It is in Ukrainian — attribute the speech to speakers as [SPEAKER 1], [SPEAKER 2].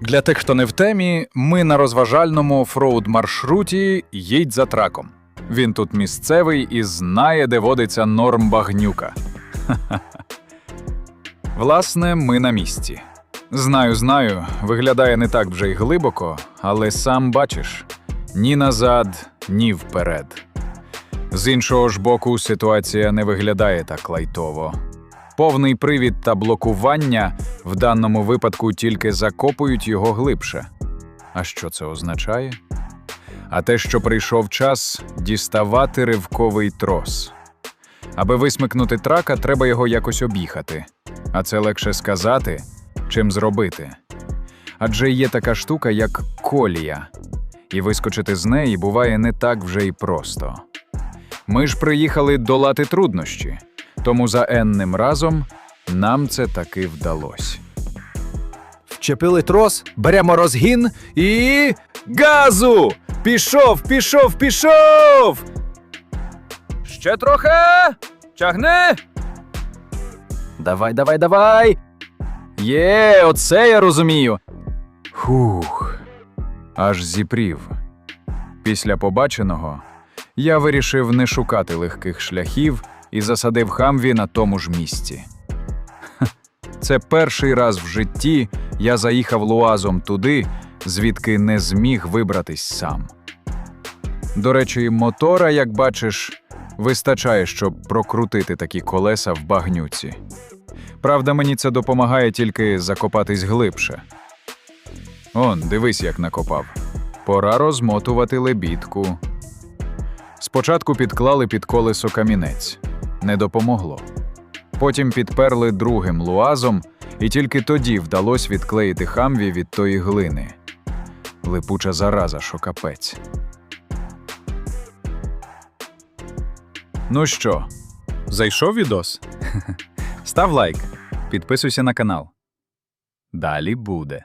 [SPEAKER 1] Для тих, хто не в темі, ми на розважальному офроуд маршруті їдь за траком. Він тут місцевий і знає, де водиться норм багнюка. Власне, ми на місці. Знаю, знаю, виглядає не так вже й глибоко, але сам бачиш ні назад, ні вперед. З іншого ж боку, ситуація не виглядає так лайтово. Повний привід та блокування в даному випадку тільки закопують його глибше. А що це означає? А те, що прийшов час діставати ривковий трос. Аби висмикнути трака, треба його якось об'їхати. А це легше сказати, чим зробити. Адже є така штука, як колія, і вискочити з неї буває не так вже й просто. Ми ж приїхали долати труднощі, тому за енним разом нам це таки вдалося.
[SPEAKER 2] Вчепили трос, беремо розгін і. Газу! Пішов, пішов, пішов! Ще трохи! Тягни! Давай, давай, давай! Є, оце я розумію.
[SPEAKER 1] Хух, аж зіпрів. Після побаченого я вирішив не шукати легких шляхів і засадив хамві на тому ж місці. Це перший раз в житті я заїхав луазом туди, звідки не зміг вибратись сам. До речі, мотора, як бачиш, вистачає, щоб прокрутити такі колеса в багнюці. Правда, мені це допомагає тільки закопатись глибше. Он, дивись, як накопав. Пора розмотувати лебідку. Спочатку підклали під колесо камінець. Не допомогло. Потім підперли другим луазом, і тільки тоді вдалося відклеїти хамві від тої глини. Липуча зараза, що капець. Ну що, зайшов відос? Став лайк, підписуйся на канал. Далі буде.